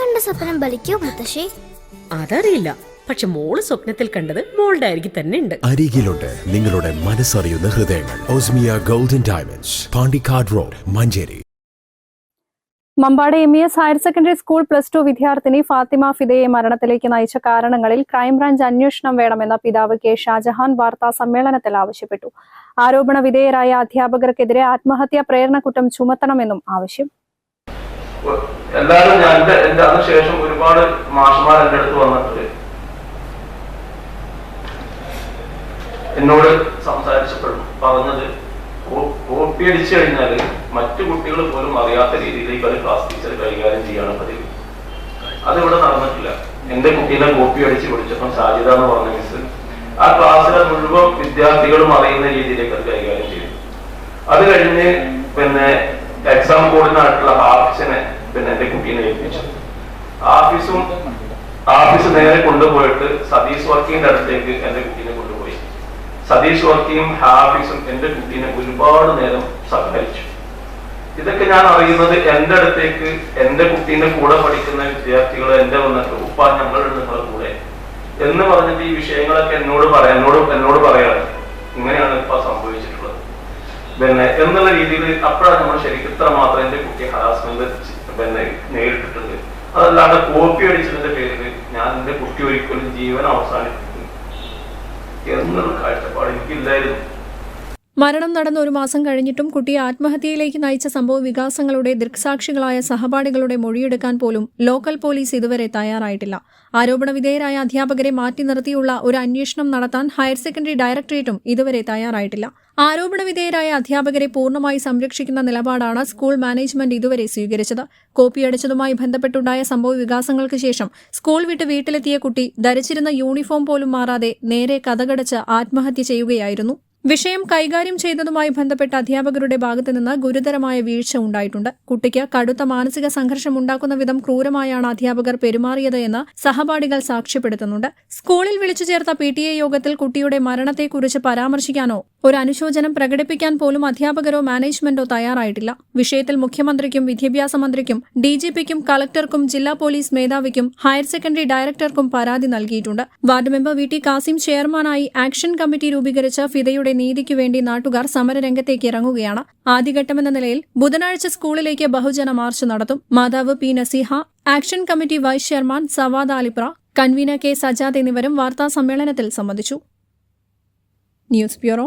കണ്ട സ്വപ്നം ബലിക്കോ മുത്തശ്ശി? അതറിയില്ല. പക്ഷെ മോൾ സ്വപ്നത്തിൽ കണ്ടത് മോളുടെ അരികിൽ തന്നെ ഉണ്ട്. അരികിലുണ്ട് നിങ്ങളുടെ മനസ്സറിയുന്ന ഹൃദയങ്ങൾ. Osmia golden diamonds Pandikkad road Manjeri. Mampad M E S higher secondary school plus two വിദ്യാർത്ഥിനി ഫാത്തിമ ഫിദയെ മരണത്തിലേക്ക് നയിച്ച കാരണങ്ങളിൽ ക്രൈംബ്രാഞ്ച് അന്വേഷണം വേണമെന്ന പിതാവ് കെ ഷാജഹാൻ വാർത്താ സമ്മേളനത്തിൽ ആവശ്യപ്പെട്ടു. ആരോപണ വിധേയരായ അധ്യാപകർക്കെതിരെ ആത്മഹത്യാ പ്രേരണ കുറ്റം ചുമത്തണമെന്നും ആവശ്യം. എല്ലാവരും ഞാൻ എന്റെ എന്റെ അതിനുശേഷം ഒരുപാട് മാഷന്മാർ എന്റെ അടുത്ത് വന്നിട്ട് എന്നോട് സംസാരിച്ചപ്പോഴും പറഞ്ഞത് കോപ്പി അടിച്ചു കഴിഞ്ഞാൽ മറ്റു കുട്ടികൾ പോലും അറിയാത്ത രീതിയിലേക്ക് അത് ക്ലാസ് ടീച്ചർ കൈകാര്യം ചെയ്യാണ് പതിവ്. അതിവിടെ നടന്നിട്ടില്ല. എന്റെ കുട്ടീനെ കോപ്പി അടിച്ച് പിടിച്ചപ്പം സാജിത എന്ന് പറഞ്ഞ മിസ് ആ ക്ലാസ്സിലെ മുഴുവൻ വിദ്യാർത്ഥികളും അറിയുന്ന രീതിയിലേക്ക് അത് കൈകാര്യം ചെയ്തു. അത് കഴിഞ്ഞ് പിന്നെ എക്സാം ബോർഡിനായിട്ടുള്ള ആഫീസിനെ പിന്നെ എന്റെ കുട്ടീനെ ഏൽപ്പിച്ചു. ആഫീസും ആഫീസ് നേരെ കൊണ്ടുപോയിട്ട് സതീഷ് വർക്കിന്റെ അടുത്തേക്ക് എന്റെ കുട്ടീനെ കൊണ്ടുപോയി. സതീഷ് വർക്കിയും ഹാഫീസും എന്റെ കുട്ടീനെ ഒരുപാട് നേരം സഹകരിച്ചു. ഇതൊക്കെ ഞാൻ അറിയുന്നത് എന്റെ അടുത്തേക്ക് എന്റെ കുട്ടീനെ കൂടെ പഠിക്കുന്ന വിദ്യാർത്ഥികൾ എന്റെ വന്നിട്ട് ഉപ്പ ഞങ്ങളുണ്ട് നിങ്ങളുടെ കൂടെ എന്ന് പറഞ്ഞിട്ട് ഈ വിഷയങ്ങളൊക്കെ എന്നോട് പറയാം എന്നോട് എന്നോട് എന്നുള്ള രീതിയിൽ അപ്പോഴാണ് നമ്മൾ ശരിക്കും ഇത്ര മാത്രം എന്റെ കുട്ടിയെ ഹറാസ്മെന്റ് പിന്നെ നേരിട്ടിട്ടുണ്ട്. അതല്ലാണ്ട് കോപ്പി അടിച്ചതിന്റെ പേരിൽ ഞാൻ എന്റെ കുട്ടി ഒരിക്കലും ജീവൻ അവസാനിപ്പിക്കുന്നു എന്നുള്ള കാഴ്ചപ്പാട് എനിക്കില്ലായിരുന്നു. മരണം നടന്ന ഒരു മാസം കഴിഞ്ഞിട്ടും കുട്ടിയെ ആത്മഹത്യയിലേക്ക് നയിച്ച സംഭവ വികാസങ്ങളുടെ ദൃക്സാക്ഷികളായ സഹപാഠികളുടെ മൊഴിയെടുക്കാൻ പോലും ലോക്കൽ പോലീസ് ഇതുവരെ തയ്യാറായിട്ടില്ല. ആരോപണ വിധേയരായ അധ്യാപകരെ മാറ്റി നിർത്തിയുള്ള ഒരു അന്വേഷണം നടത്താൻ ഹയർ സെക്കൻഡറി ഡയറക്ടറേറ്റും ഇതുവരെ തയ്യാറായിട്ടില്ല. ആരോപണ വിധേയരായ അധ്യാപകരെ പൂർണമായി സംരക്ഷിക്കുന്ന നിലപാടാണ് സ്കൂൾ മാനേജ്മെന്റ് ഇതുവരെ സ്വീകരിച്ചത്. കോപ്പിയടിച്ചതുമായി ബന്ധപ്പെട്ടുണ്ടായ സംഭവ വികാസങ്ങൾക്ക് ശേഷം സ്കൂൾ വിട്ട് വീട്ടിലെത്തിയ കുട്ടി ധരിച്ചിരുന്ന യൂണിഫോം പോലും മാറാതെ നേരെ കഥകടച്ച് ആത്മഹത്യ ചെയ്യുകയായിരുന്നു. വിഷയം കൈകാര്യം ചെയ്തതുമായി ബന്ധപ്പെട്ട അധ്യാപകരുടെ ഭാഗത്തു നിന്ന് ഗുരുതരമായ വീഴ്ച ഉണ്ടായിട്ടുണ്ട്. കുട്ടിക്ക് കടുത്ത മാനസിക സംഘർഷം ഉണ്ടാക്കുന്ന വിധം ക്രൂരമായാണ് അധ്യാപകർ പെരുമാറിയത് എന്ന് സഹപാഠികൾ സാക്ഷ്യപ്പെടുത്തുന്നുണ്ട്. സ്കൂളിൽ വിളിച്ചു ചേർത്ത പി യോഗത്തിൽ കുട്ടിയുടെ മരണത്തെക്കുറിച്ച് പരാമർശിക്കാനോ ഒരു അനുശോചനം പ്രകടിപ്പിക്കാൻ പോലും അധ്യാപകരോ മാനേജ്മെന്റോ തയ്യാറായിട്ടില്ല. വിഷയത്തിൽ മുഖ്യമന്ത്രിക്കും വിദ്യാഭ്യാസ മന്ത്രിക്കും ഡിജിപിക്കും കളക്ടർക്കും ജില്ലാ പോലീസ് മേധാവിക്കും ഹയർ സെക്കൻഡറി ഡയറക്ടർക്കും പരാതി നൽകിയിട്ടുണ്ട്. Ward member V T Kasim ചെയർമാനായി ആക്ഷൻ കമ്മിറ്റി രൂപീകരിച്ച ഫിദയുടെ നീതിക്ക് വേണ്ടി നാട്ടുകാർ സമരരംഗത്തേക്ക് ഇറങ്ങുകയാണ്. ആദ്യഘട്ടമെന്ന നിലയിൽ ബുധനാഴ്ച സ്കൂളിലേക്ക് ബഹുജന മാർച്ച് നടത്തും. മാതാവ് P Naseeha action committee vice chairman Savad Alipra convener K Sajad എന്നിവരും വാർത്താ സമ്മേളനത്തിൽ സംബന്ധിച്ചു. News bureau